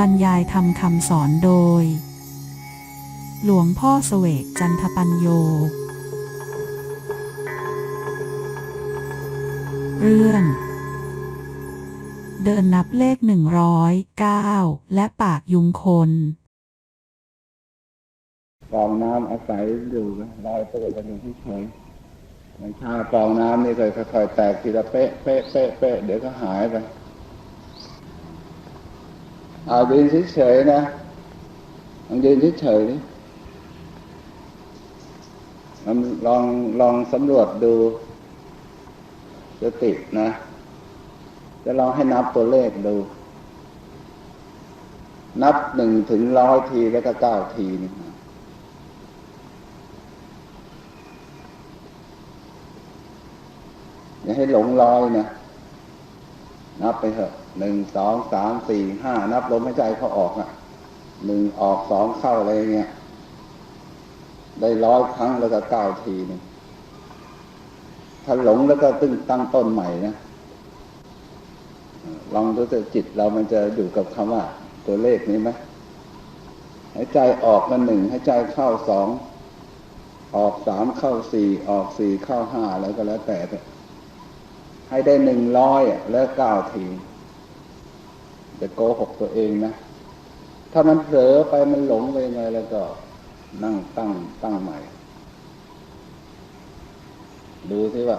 บรรยายทำคำสอนโดย หลวงพ่อเสวกจันทปัญโย เรื่อง เดินนับเลขหนึ่งร้อยเก้าและปากยุงคนฟองน้ำอาศัยอยู่ลอยตัวกันอยู่ที่เฉยๆไม่ช้าฟองน้ำนี่เคยค่อยๆแตกทีละเป๊ะเป๊ะเป๊ะเป๊ะเดี๋ยวก็หายไป เอายืนเฉยๆนะลองยืนเฉยๆดิมันลองลองสำรวจดูสตินะ จะลองให้นับตัวเลขดู นับหนึ่งถึงร้อยทีแล้วก็เก้าทีนี่อย่าให้หลงลอยนะ นับไปเถอะ หนึ่งสองสามสี่ห้านับลมหายใจเขาออกอะหนึ่งออกสองเข้าอะไรเงี้ยได้ร้อยครั้งแล้วก็เก้าทีนึงถ้าหลงแล้วก็ตึ้งตั้งต้นใหม่นะลองดูแต่จิตเรามันจะอยู่กับคำว่า ตัวเลขนี้ไหมหายใจออกมาหนึ่งหายใจเข้าสองออกสามเข้าสี่ออกสี่เข้าห้าแล้วก็แล้วแต่ให้ได้หนึ่งร้อยแล้วเก้าที จะโกหกตัวเองนะ ถ้ามันเผลอไปมันหลงไปยังไงแล้วก็ นั่งตั้งตั้งใหม่ ดูที่ว่า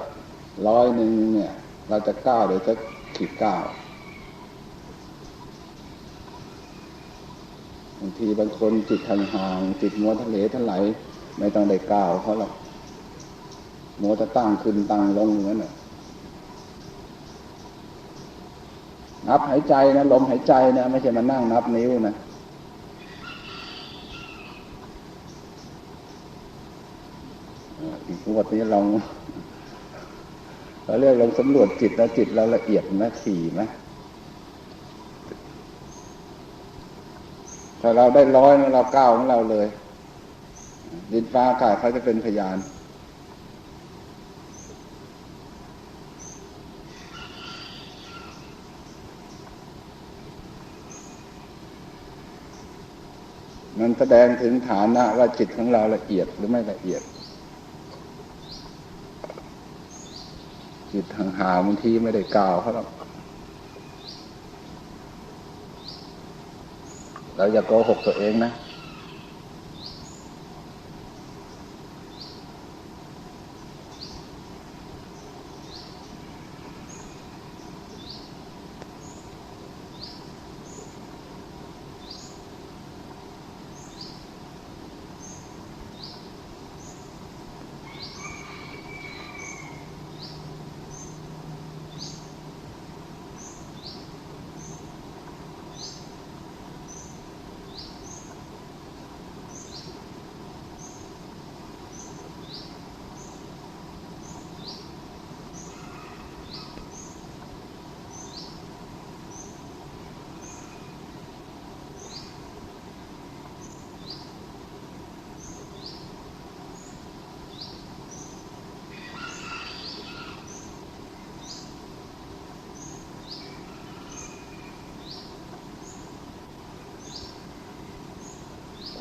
ร้อยหนึ่งเนี่ย เราจะก้าวหรือจะขีดก้าวบางทีบางคนจิตทางห่างจิตมัวทะเลทลายไม่ต้องได้ก้าวเขาหรอกมัวจะตั้งขึ้นตั้งลงอย่างนั้นน่ะ นับหายใจนะลมหายใจนะไม่ใช่มานั่งนับนิ้วนะอีกงวดนี้ลองเราเรียกลองสำรวจจิตนะจิตเราละเอียดไหมถี่ไหมถ้าเราได้ร้อยนเราก้าวของเราเลย ดินฟ้าอากาศเขาจะเป็นพยาน มันแสดงถึงฐานะว่าจิตของเราละเอียดหรือไม่ละเอียด จิตห่างๆบางทีไม่ได้กล่าวเขาหรอกเราอย่าโกหกตัวเองนะ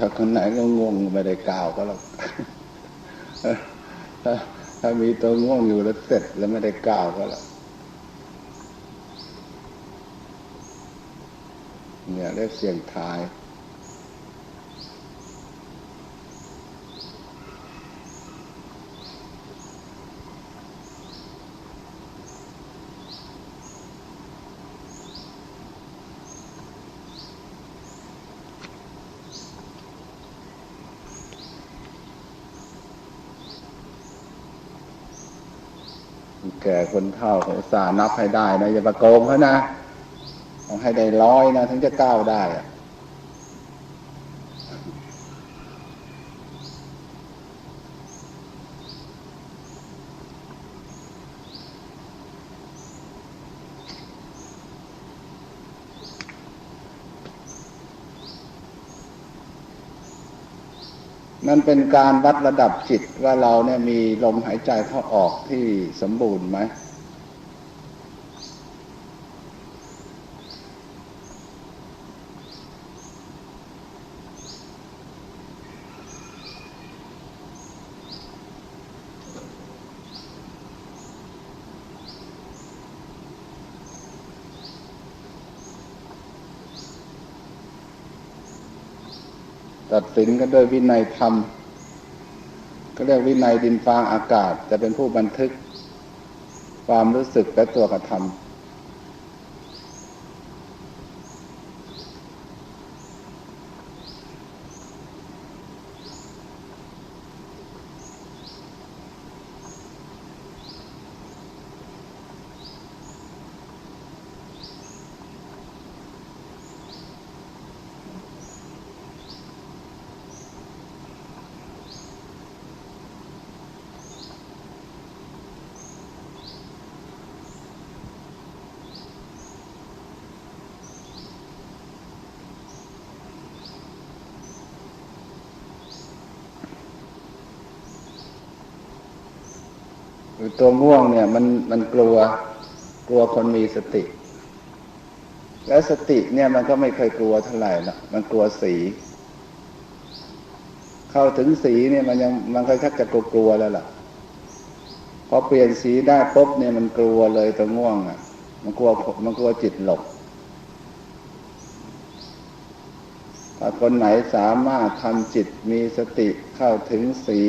ถ้าคนไหนก็ง่วงไม่ได้กล่าวก็หรอกถ้าถ้ามีตัวง่วงอยู่แล้วเสร็จแล้วไม่ได้กล่าวก็หรอกเนี่ยเรียกเสียงทาย แก่คนเฒ่าขอุตสานับให้ได้นะอย่าประโกงเขานะต้องให้ได้ร้อยนะถึงจะก้าวได้อะ นั่นเป็นการวัดระดับจิตว่าเราเนี่ยมีลมหายใจเข้าออกที่สมบูรณ์ไหม ตัดสินกันด้วยวินัยธรรม ก็เรียกวินัยดินฟ้าอากาศ จะเป็นผู้บันทึกความรู้สึกและตัวกระทำ คือตัวง่วงเนี่ยมันมันกลัวกลัวคนมีสติ แล้วสติเนี่ยมันก็ไม่เคยกลัวเท่าไหร่ละมันกลัวสี เข้าถึงสีเนี่ยมันยังมันก็ชักจะกลัวกลัวแล้วล่ะพอเปลี่ยนสีได้ปุ๊บเนี่ยมันกลัวเลยตัวง่วงอะ มันกลัวมันกลัวจิตหลบถ้าคนไหนสามารถทำจิตมีสติเข้าถึงสี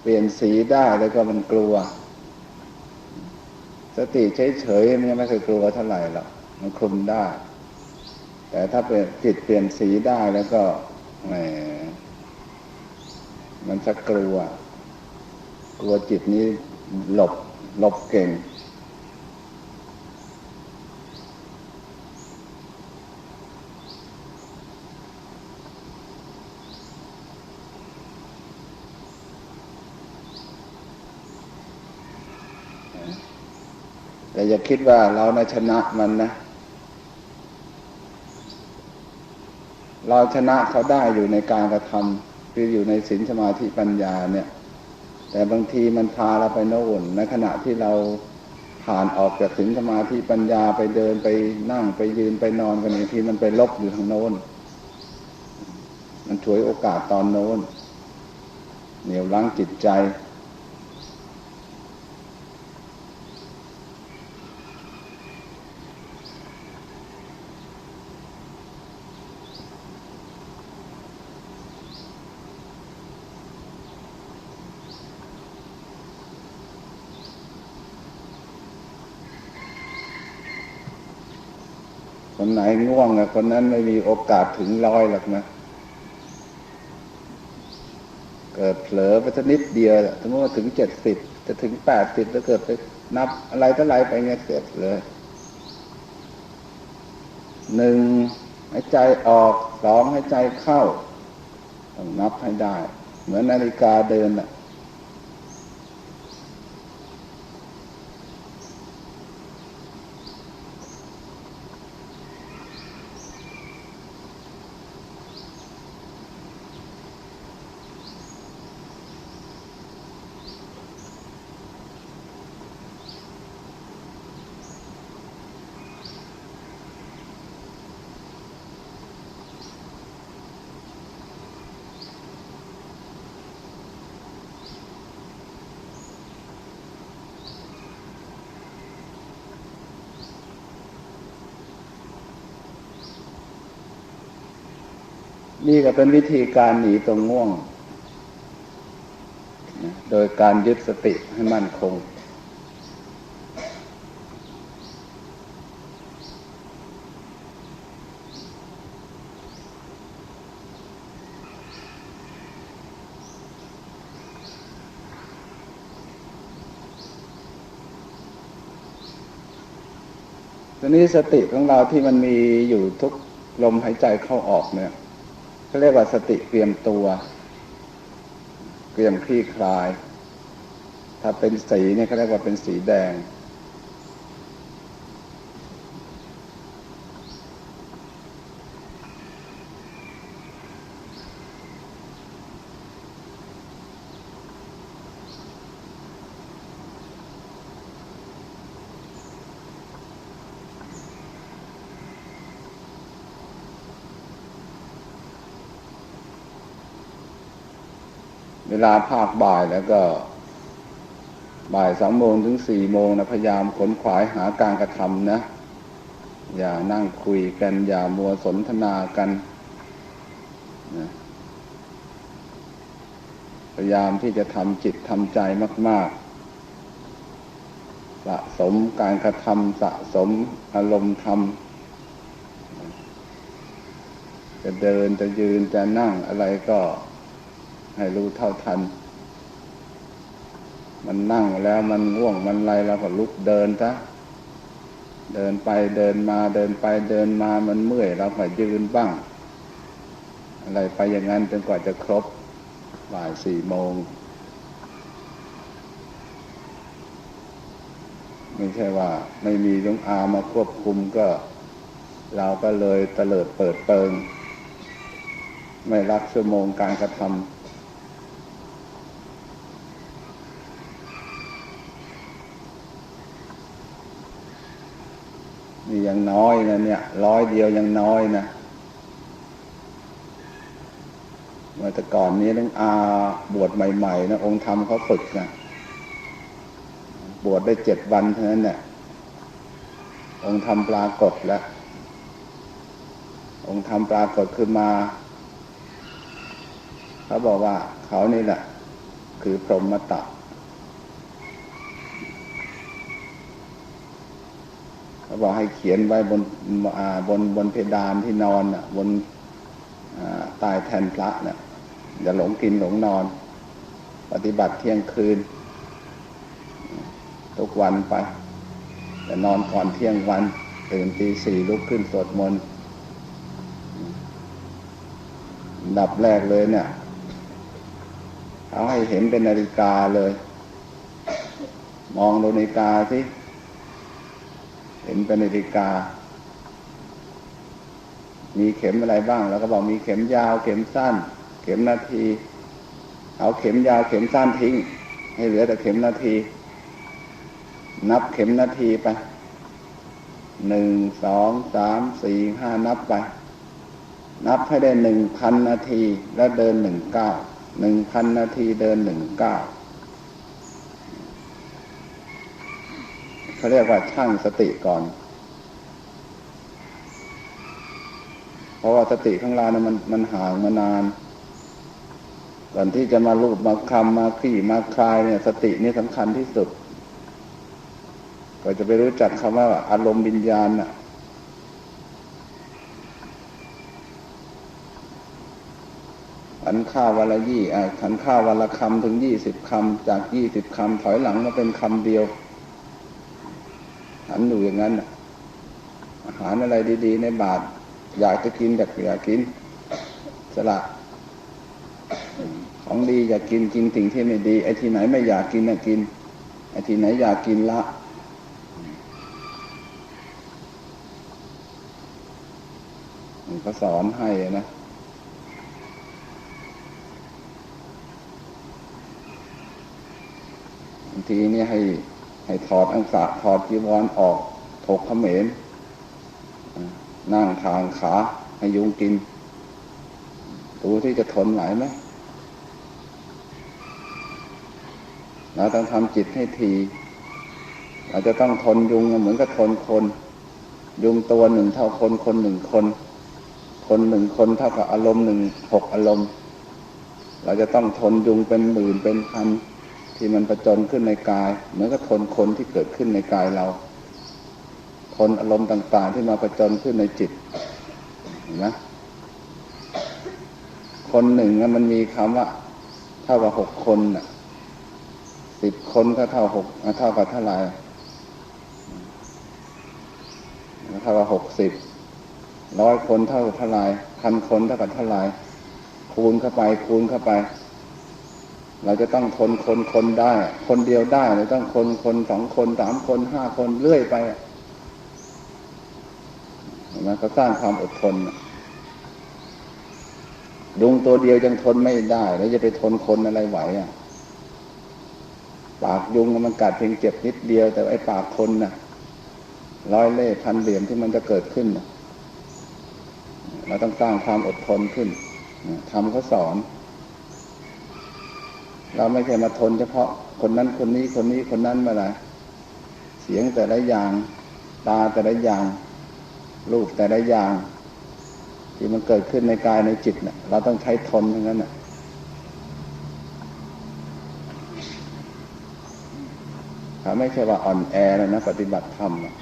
เปลี่ยนสีได้แล้วก็มันกลัว ติเฉยๆมันยังไม่เคยกลัวเท่าไหร่หรอกมันคลุมได้ แต่ถ้าเป็นจิตเปลี่ยนสีได้แล้วก็แหมมันจะกลัว กลัวจิตนี้หลบหลบเก่ง แต่อย่าคิดว่าเรานะชนะมันนะ เราชนะเขาได้อยู่ในการกระทำคืออยู่ในศีลสมาธิปัญญาเนี่ย แต่บางทีมันพาเราไปโน่นในขณะที่เราผ่านออกจากศีลสมาธิปัญญาไปเดินไปนั่งไปยืนไปนอนกันบางทีมันไปลบอยู่ทางโน้น มันฉวยโอกาสตอนโน้นเหนี่ยวรั้งจิตใจ คนไหนง่วงอะคนนั้นไม่มีโอกาสถึงร้อยหรอกนะ เกิดเผลอไปสักนิดเดียวอะสมมติว่าถึงเจ็ดสิบจะถึงแปดสิบแล้วเกิดไปนับอะไรต่ออะไรไปเงี้ยเกิดเลยหนึ่งหายใจออกสองหายใจเข้า ต้องนับให้ได้ เหมือนนาฬิกาเดินอะ นี่ก็เป็นวิธีการหนีตรงง่วง โดยการยึดสติให้มั่นคง ตอนนี้สติของเราที่มันมีอยู่ทุกลมหายใจเข้าออกเนี่ย เขาเรียกว่าสติเตรียมตัวเตรียมคลี่คลาย ถ้าเป็นสีเนี่ยเขาเรียกว่าเป็นสีแดง เวลาภาคบ่ายแล้วก็ บ่ายสองโมงถึงสี่โมงนะพยายามขนขวายหาการกระทำนะ อย่านั่งคุยกัน อย่ามัวสนทนากันนะพยายามที่จะทำจิตทำใจมาก ๆ สะสมการกระทำสะสมอารมณ์ธรรมจะเดินจะยืนจะนั่งอะไรก็ ให้รู้เท่าทัน มันนั่งแล้วมันง่วงมันไรเราก็ลุกเดินซะเดินไปเดินมาเดินไปเดินมามันเมื่อยเราก็ยืนบ้าง อะไรไปอย่างนั้นจนกว่าจะครบบ่ายสี่โมง ไม่ใช่ว่า ไม่มีลุงอามาควบคุมก็ เราก็เลยเตลิดเปิดเปิง ไม่รักชั่วโมงการกระทำ นี่ยังน้อยนะเนี่ย ร้อยเดียวยังน้อยนะเมื่อแต่ก่อนนี้ต้องอาบวชใหม่ๆนะองค์ธรรมเขาฝึกนะบวชได้เจ็ดวันเท่านั้นเนี่ยองค์ธรรมปรากฏแล้ว องค์ธรรมปรากฏขึ้นมาเขาบอกว่าเขานี่แหละคือพรหมตะ เขา บอกให้เขียนไว้บนบนบนเพดานที่นอนบนอ่าใต้แทนพระน่ะอย่าหลงกินหลงนอน ปฏิบัติเที่ยงคืน ทุกวันไปแต่นอนก่อนเที่ยงวันตื่นตีสี่ลุกขึ้นสวดมนต์อันดับแรกเลยเนี่ย เอาให้เห็นเป็นนาฬิกาเลย มองดูนาฬิกาสิ ห็นเป็นนาฬิกา มีเข็มอะไรบ้าง แล้วก็บอกมีเข็มยาวเข็มสั้น เข็มนาที เอาเข็มยาวเข็มสั้นทิ้ง ให้เหลือแต่เข็มนาที นับเข็มนาทีไปหนึ่งสองสามสี่ห้านับไป นับให้ได้หนึ่งพันนาทีแล้วเดินหนึ่งเก้าหนึ่งพันนาทีเดินหนึ่งเก้า เขาเรียกว่าช่างสติก่อน เพราะว่าสติข้างล่างนั้นมันมันห่างมานาน ก่อนที่จะมาลูบมาคำมาขี่มาคลายเนี่ย สตินี่สำคัญที่สุด ก็จะไปรู้จักคำว่าอารมณ์วิญญาณน่ะขันข้าววันละยี่ขันข้าววันละคำถึงยี่สิบคำ จากยี่สิบคำถอยหลังมาเป็นคำเดียว นอยู่อย่างนั้นอาหารอะไรดีๆ ในบาท อยากจะกินอยากอยากกิน สละ ของดีอยากกินกินสิ่งที่ไม่ดีไอ้ที่ไหนไม่อยากกินน่ะกินไอ้ที่ไหนอยากกินละมันก็สอนให้นะบางทีนี่ให้ ให้ถอดอังสะถอดจีวรออกถกเขมรนั่งทางขาให้ยุงกิน ดูที่จะทนไหวไหมเราต้องทำจิตให้ทีเราจะต้องทนยุงเหมือนกับทนคน ยุงตัวหนึ่งเท่าคนคนหนึ่งคน คนหนึ่งคนเท่ากับอารมณ์หนึ่งหกอารมณ์ เราจะต้องทนยุงเป็นหมื่นเป็นพัน ที่มันประจนขึ้นในกาย เหมือนกับทนคนที่เกิดขึ้นในกายเรา ทนอารมณ์ต่าง ๆ ที่มาประจนขึ้นในจิตเห็นไหมคนหนึ่งมันมีคำว่าเท่ากับหกคนน่ะสิบคนก็เท่าหกเท่ากับเท่าไหร่เท่ากับหกสิบร้อยคนเท่ากับเท่าไหร่พันคนเท่ากับเท่าไหร่คูณเข้าไปคูณเข้าไป เราจะต้องทนคนคนได้ คนเดียวได้เราต้องคนคนสองคนสามคนห้าคนเรื่อยไปนไหมเขาสร้างความอดทนน่ะยุงตัวเดียวยังทนไม่ได้ แล้วจะไปทนคนอะไรไหวอะ ปากยุงมันกัดเพียงเจ็บนิดเดียว แต่ไอ้ปากคนน่ะ ร้อยเล่พันเหลี่ยมที่มันจะเกิดขึ้นเราต้องสร้างความอดทนขึ้นทำเขาสอน เราไม่ใช่มาทนเฉพาะคนนั้นคนนี้คนนี้คนนั้นมาละเสียงแต่ละอย่าง ตาแต่ละอย่าง รูปแต่ละอย่าง ที่มันเกิดขึ้นในกายในจิตนะ่ะ เราต้องใช้ทนทั้งนั้นนะ่ะไม่ใช่ว่าอ่อนแอแล้วนะ ปฏิบัติธรรมนะ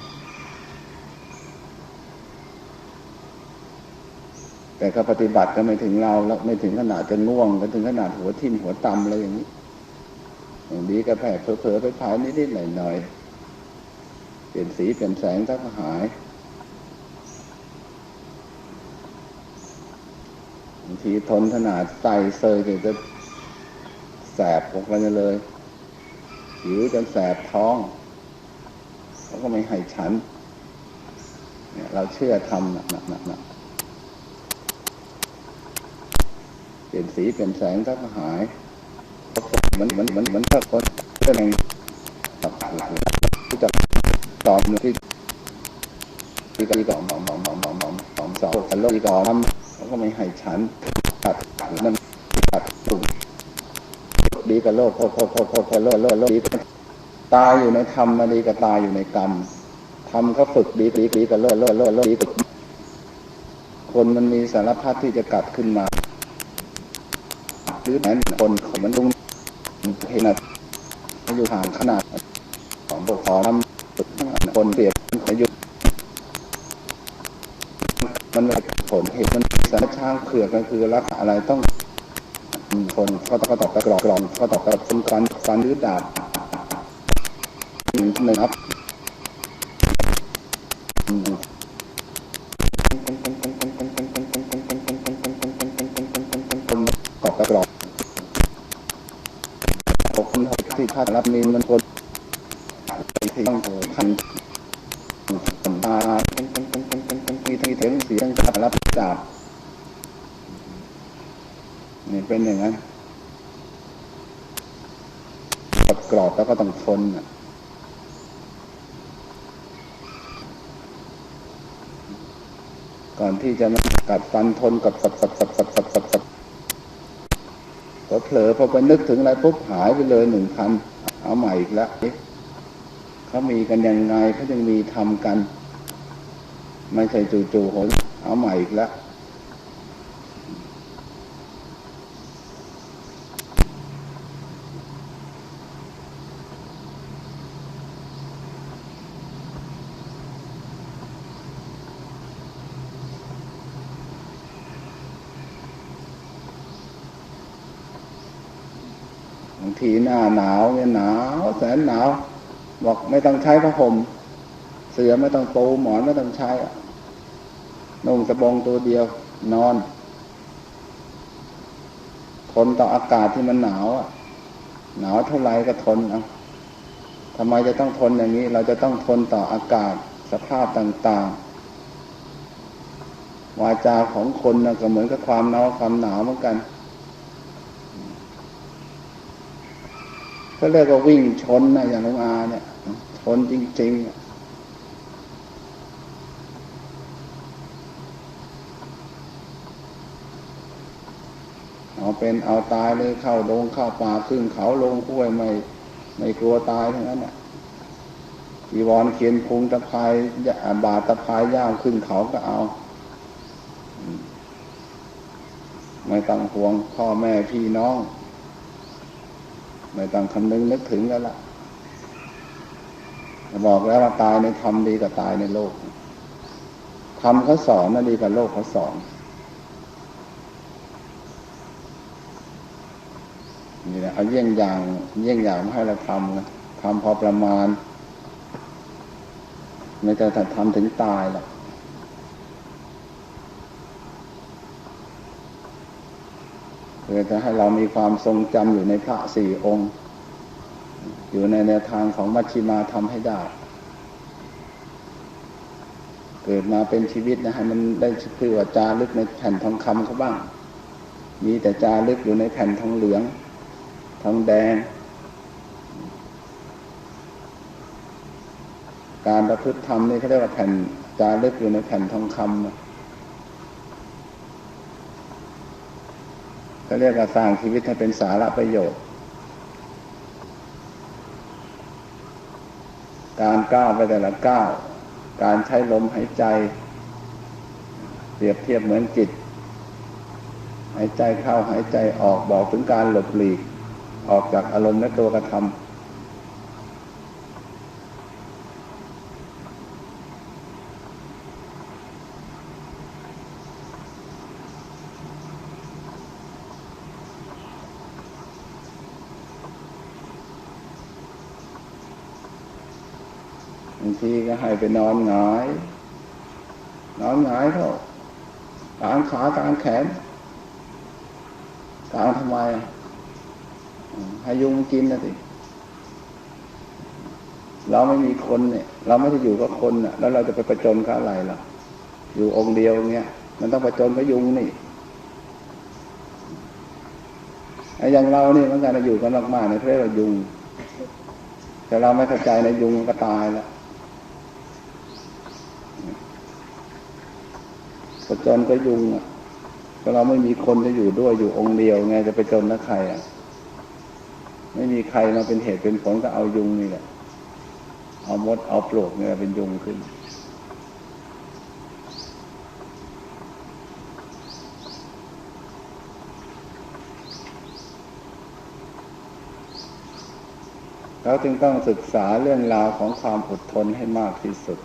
แต่ก็ปฏิบัติก็ไม่ถึงเราแล้วไม่ถึงขนาดจะง่วงก็ถึงขนาดหัวทิ่มหัวตำอะไรอย่างนี้ อย่างนี้ก็แผ่เผลอๆไปผายนิดๆหน่อยๆเปลี่ยนสีเปลี่ยนแสงถ้าก็หายบางทีทนขนาดใส่เซยจะแสบออกมาเลยหิวจนแสบท้องเขาก็ไม่ให้ฉัน เนี่ย เราเชื่อทำหนะนะนะนะ เปลี่ยนสีเปลี่ยนแสงถ้าก็หายเหมือนเหมือนเหมือนเหมือนถ้าคนเรื่องตับหลังที่จะตอบที่ที่ก็ต่อมอมมอมมอมมอมมอมมอมสองแต่โลกต่อมันเขาก็ไม่ให้ฉันตัดนั่นตัดถูกดีกับโลกโคโคโคโคโคโลกโลกโลกดีตายอยู่ในธรรมมาดีกับตายอยู่ในกรรมทำก็ฝึกดีดีดีกับโลกโลกโลกโลกดีกับคนมันมีสารพัดที่จะกัดขึ้นมา หรือแม้คนมันตรงเห็นนะอายุห่างขนาดของปกครองคนเปรียบอายุมันผลเหตุมันสารช้างเผือกก็คือรักอะไรต้องคนก็ต้องก็ตอบตะกรอกกรอนก็ตอบตะคนฟันฟันหรือดาบหนึ่งครับ พลาดรับมีมันคนไปที่ต้องพันสัมตาเป็นเป็นเป็นเป็นเป็นมีทีเสียงเสียงการรับดาบนี่เป็นอย่างนั้นกดกรอบแล้วก็ต้องทนอะก่อนที่จะมากัดฟันทนกับสับสับสับสับ ลอพอไปนึกถึงอะไรปุ๊บหายไปเลยหนึ่งพันเอาใหม่อีกแล้วเอ๊ะเขามีกันยังไงเขายังมีทำกัน ไม่ใช่จู่ๆหนเอาใหม่อีกแล้ว ทีหน้าหนาวเนี่ยหนาวแสนหนาว บอกไม่ต้องใช้ผ้าห่มเสือไม่ต้องปูหมอนไม่ต้องใช้อะนุ่งสบงตัวเดียวนอน ทนต่ออากาศที่มันหนาวอะ หนาวเท่าไรก็ทนเอาทำไมจะต้องทนอย่างนี้ เราจะต้องทนต่ออากาศสภาพต่าง ๆ วาจาของคนนะก็เหมือนกับความหนาวความหนาวเหมือนกัน ก็เรียกว่าวิ่งชนนะอย่างลุงอาเนี่ย ชนจริงๆเอาเป็นเอาตายเลยเข้าลงเข้าป่าขึ้นเขาลงห้วยไม่ไม่กลัวตายทั้งนั้นน่ะจีวรเขียนพุงตะพายบาตะพายย่างขึ้นเขาก็เอา ไม่ต้องห่วงพ่อแม่พี่น้อง ไม่ต้องคำนึงนึกถึงแล้วล่ะบอกแล้วว่าตายในธรรมดีกว่าตายในโลกธรรมเขาสอนนะดีกว่าโลกเขาสอนนี่แหละเอาเยี่ยงอย่างเยี่ยงอย่างมาให้เราทำนะทำพอประมาณ ไม่จะทำถึงตายหรอก เพื่อจะให้เรามีความทรงจำอยู่ในพระสี่องค์ อยู่ในแนวทางของมัชชิมาทำให้ได้ เกิดมาเป็นชีวิตนะให้มันได้ชื่อว่าจารึกในแผ่นทองคำเขาบ้าง มีแต่จารึกอยู่ในแผ่นทองเหลือง ทองแดง การประพฤติธรรมนี่เขาเรียกว่าแผ่นจารึกอยู่ในแผ่นทองคำนะ เขาเรียกว่าสร้างชีวิตให้เป็นสาระประโยชน์ การก้าวไปแต่ละก้าว การใช้ลมหายใจ เปรียบเทียบเหมือนจิต หายใจเข้าหายใจออกบอกถึงการหลบหลีก ออกจากอารมณ์และตัวกระทำ ทีก็ให้ไปนอนหงาย นอนหงายเข้ากางขากางแขนกางทำไมให้ยุงกินนะสิเราไม่มีคนเนี่ย เราไม่ได้อยู่กับคนน่ะ แล้วเราจะไปประจนกับอะไรล่ะ อยู่องค์เดียวเงี้ยมันต้องประจนกับยุงนี่ไอ้อย่างเรานี่เหมันกันเราอยู่กันมากๆในเรียกว่ายุง แต่เราไม่เข้าใจในยุงมันก็ตายแล้ว ประจนก็ยุงอะก็เราไม่มีคนจะอยู่ด้วยอยู่องค์เดียวไงจะไปจนนะใครอะ ไม่มีใครมาเป็นเหตุเป็นผลก็เอายุงนี่แหละเอามดเอาปลวกเนี่ยเป็นยุงขึ้นเราจึงต้องศึกษาเรื่องราวของความอดทนให้มากที่สุด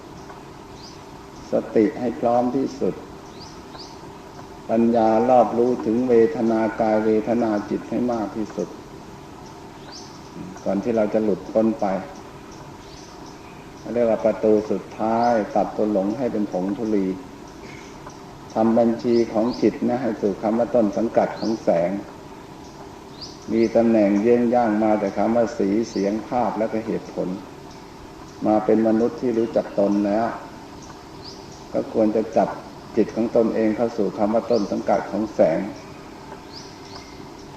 สติให้พร้อมที่สุด ปัญญารอบรู้ถึงเวทนากายเวทนาจิตให้มากที่สุด ก่อนที่เราจะหลุดพ้นไป เรียกว่าประตูสุดท้ายตัดตัวหลงให้เป็นผงธุลีทำบัญชีของจิตนะให้สู่คำว่าต้นสังกัดของแสง มีตำแหน่งเยี่ยงย่างมาแต่คำว่าสีเสียงภาพและก็เหตุผล มาเป็นมนุษย์ที่รู้จักตนแล้ว ก็ควรจะจับ จิตของตนเองเข้าสู่คำว่าต้นสังกัดของแสง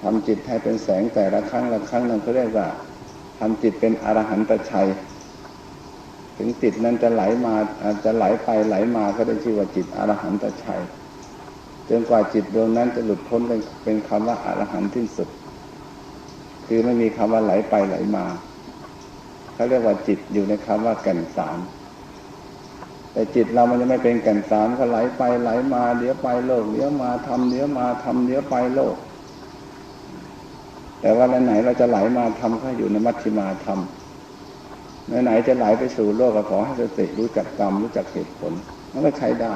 ทำจิตให้เป็นแสงแต่ละครั้งละครั้งนั้นเขาเรียกว่าทำจิตเป็นอรหันตชัย ถึงจิตนั้นจะไหลมาอาจจะไหลไปไหลมาก็ได้ชื่อว่าจิตอรหันตชัยจนกว่าจิตดวงนั้นจะหลุดพ้นเป็นเป็นคำว่าอรหันต์ที่สุด คือไม่มีคำว่าไหลไปไหลมาเขาเรียกว่าจิตอยู่ในคำว่าแก่นสาร แต่จิตเรามันยังไม่เป็นแก่นสารก็ไหลไปไหลมาเดี๋ยวไปโลกเดี๋ยวมาทำเดี๋ยวมาทำเดี๋ยวไปโลก แต่ว่าไหนเราจะไหลมาทำก็อยู่ในมัชฌิมาธรรมไหนจะไหลไปสู่โลกก็ขอให้สติรู้จักกรรมรู้จักเหตุผลมันก็ใช้ได้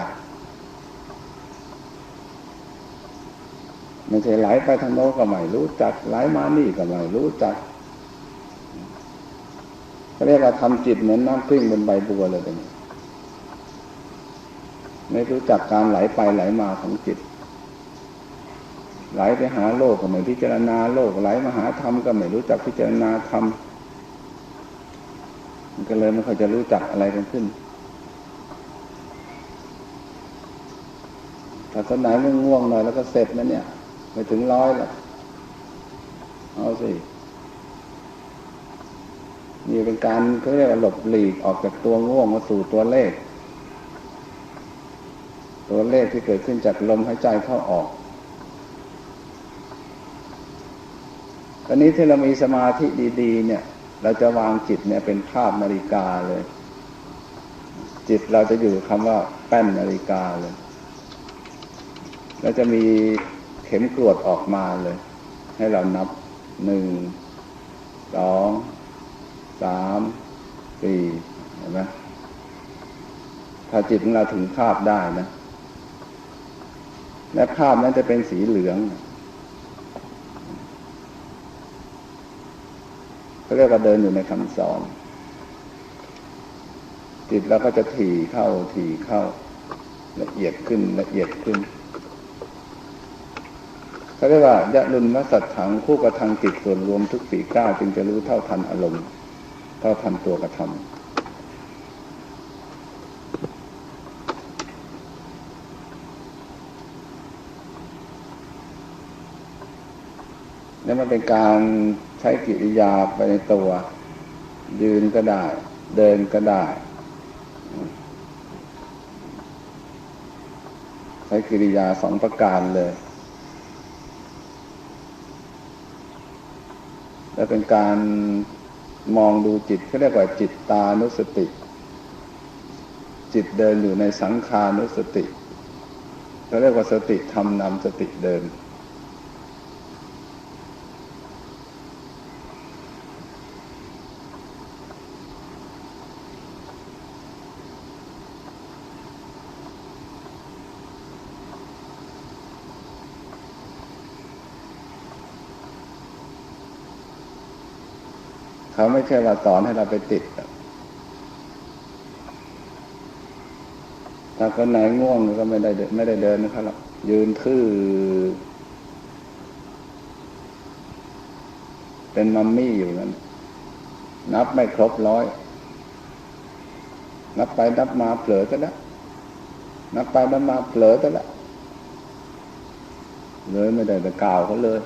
ไม่ใช่ไหลไปทางโน้นก็ไม่รู้จักไหลมานี่ก็ไม่รู้จักเขาเรียกว่าทำจิตเหมือนน้ำกลิ้งบนใบบัวเลยเป็น ไม่รู้จักการไหลไปไหลมาของจิต ไหลไปหาโลกก็ไม่พิจารณาโลกไหลมาหาธรรมก็ไม่รู้จักพิจารณาธรรมมันก็เลยไม่ค่อยจะรู้จักอะไรกันขึ้นถ้าคนไหนมันง่วงหน่อยแล้วก็เสร็จนะเนี่ยไม่ถึงร้อยหรอกเอาสินี่เป็นการเขาเรียกว่าหลบหลีกออกจากตัวง่วงมาสู่ตัวเลข ตัวเลขที่เกิดขึ้นจากลมหายใจเข้าออกตอนนี้ที่เรามีสมาธิดี ๆ เนี่ย เราจะวางจิตเนี่ยเป็นภาพนาฬิกาเลย จิตเราจะอยู่คำว่าแป้นนาฬิกาเลยแล้วจะมีเข็มกรวดออกมาเลย ให้เรานับหนึ่งสองสามสี่เห็นไหมถ้าจิตของเราถึงภาพได้นะ และภาพนั้นจะเป็นสีเหลืองเขาเรียกว่าเดินอยู่ในคำสอน จิตเราก็จะถี่เข้าถี่เข้า ละเอียดขึ้นละเอียดขึ้นเขาเรียกว่ายะลุนมสัตถังคู่กระทางจิตส่วนรวมทุกสี่ก้าจึงจะรู้เท่าทันอารมณ์ เท่าทันตัวกระทำ นี่มันเป็นการใช้กิริยาไปในตัว ยืนก็ได้ เดินก็ได้ ใช้กิริยาสองประการเลย และเป็นการมองดูจิตเขาเรียกว่าจิตตานุสติ จิตเดินอยู่ในสังขานุสติเขาเรียกว่าสติทำนำสติเดิน เขาไม่ใช่ว่าสอนให้เราไปติดถ้าคนไหนง่วงก็ไม่ได้ไม่ได้เดินนะครับหรอกยืนทื่อเป็นมัมมี่อยู่นั้น นับไม่ครบร้อย นับไปนับมาเผลอซะแล้วนับไปนับมาเผลอซะแล้วเลยไม่ได้ไปกล่าวเขาเลย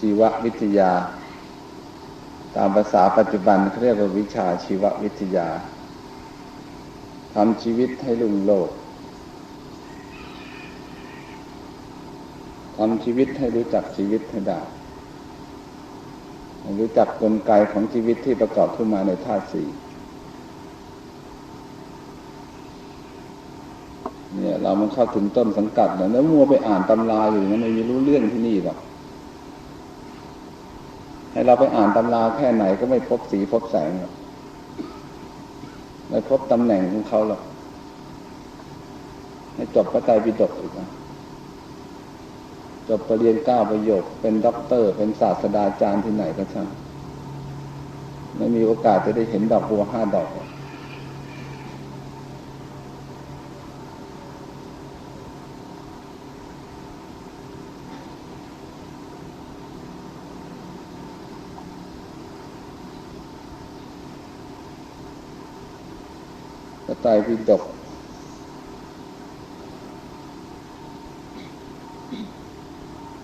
ชีววิทยา ตามภาษาปัจจุบันเขาเรียกว่าวิชาชีววิทยาทำชีวิตให้ลุ่งโลดทำชีวิตให้รู้จักชีวิตให้ได้รู้จักกลไกของชีวิตที่ประกอบขึ้นมาในธาตุสี่เนี่ย เรามันเข้าถึงต้นสังกัดแล้วแล้วมัวไปอ่านตำราอยู่นั้นไม่รู้เรื่องที่นี่หรอก ให้เราไปอ่านตำราแค่ไหนก็ไม่พบสีพบแสงหรอกไม่พบตำแหน่งของเขาหรอกให้จบพระไตรปิฎกอีกนะจบปรริญญาเก้าประโยค เป็นด็อกเตอร์ เป็นศาสตราจารย์ที่ไหนก็ช่างไม่มีโอกาสจะได้เห็นดอกบัวห้าดอก ตายพินดก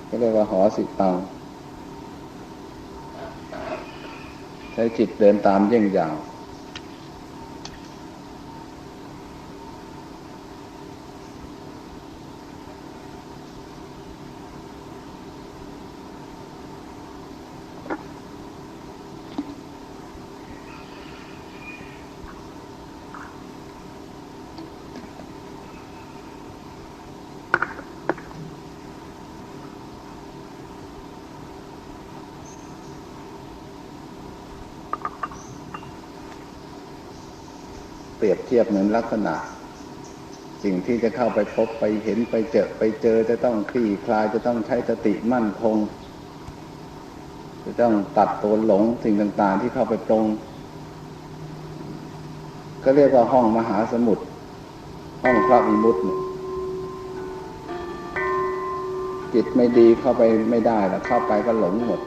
ก็เรียกว่าหอสิตังใช้จิตเดินตามเยี่ยงอย่าง รียบเทียบเหมือนลักษณะ สิ่งที่จะเข้าไปพบไปเห็นไปเจอไปเจอจะต้องคลี่คลายจะต้องใช้สติมั่นคง จะต้องตัดตัวหลงสิ่งต่าง ๆ ที่เข้าไปปรง ก็เรียกว่าห้องมหาสมุทรห้องพระวิมุตติจิตไม่ดีเข้าไปไม่ได้แล้วเข้าไปก็หลงหมด